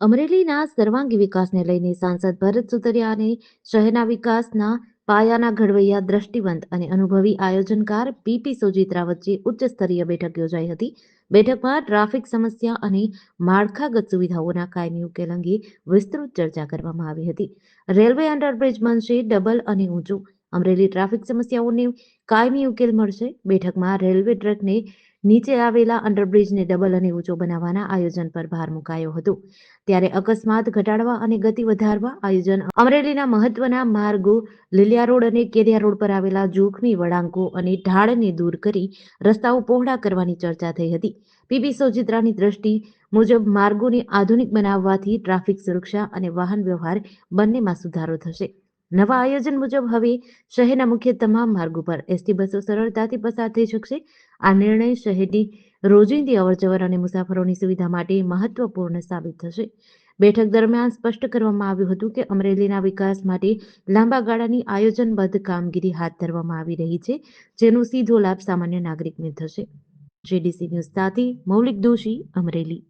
અમરેલીના સર્વાંગી વિકાસને લઈને સાંસદ ભરત સુતરિયાને શહેરના વિકાસના પાયાના ઘડવૈયા દ્રષ્ટિવંત અને અનુભવી આયોજનકાર પીપી સુજિત્રા વચ્ચે ઉચ્ચ સ્તરીય બેઠક યોજાઈ હતી. બેઠકમાં ટ્રાફિક સમસ્યા અને માળખાગત સુવિધાઓના કાયમી ઉકેલ અંગે વિસ્તૃત ચર્ચા કરવામાં આવી હતી. રેલવે અંડરબ્રિજ બનશે ડબલ અને ઊંચું. અમરેલી ટ્રાફિક સમસ્યાઓને કાયમી ઉકેલ મળશે. બેઠકમાં રેલવે ટ્રેકને નીચે આવેલા અંડરબ્રિજને ડબલ અને ઊંચો બનાવવાના આયોજન પર ભાર મુકાયો હતો. ત્યારે અકસ્માત ઘટાડવા અને ગતિ વધારવા આયોજન અમરેલીના મહત્વના માર્ગો લીલિયા રોડ અને કેરિયા રોડ પર આવેલા જોખમી વળાંકો અને ઢાળને દૂર કરી રસ્તાઓ પહોળા કરવાની ચર્ચા થઈ હતી. પીબી સોજિત્રાની દ્રષ્ટિ મુજબ માર્ગોને આધુનિક બનાવવાથી ટ્રાફિક સુરક્ષા અને વાહન વ્યવહાર બંનેમાં સુધારો થશે. નવા આયોજન મુજબ હવે શહેરના મુખ્ય તમામ માર્ગો પર એસટી બસો સરળતાથી પસાર થઈ શકશે. આ નિર્ણય શહેરની રોજિંદી અવરજવર અને મુસાફરોની સુવિધા માટે મહત્વપૂર્ણ સાબિત થશે. બેઠક દરમિયાન સ્પષ્ટ કરવામાં આવ્યું હતું કે અમરેલીના વિકાસ માટે લાંબા ગાળાની આયોજનબદ્ધ કામગીરી હાથ ધરવામાં આવી રહી છે, જેનો સીધો લાભ સામાન્ય નાગરિકને થશે. જેડીસી ન્યૂઝ સાથે મૌલિક દોશી, અમરેલી.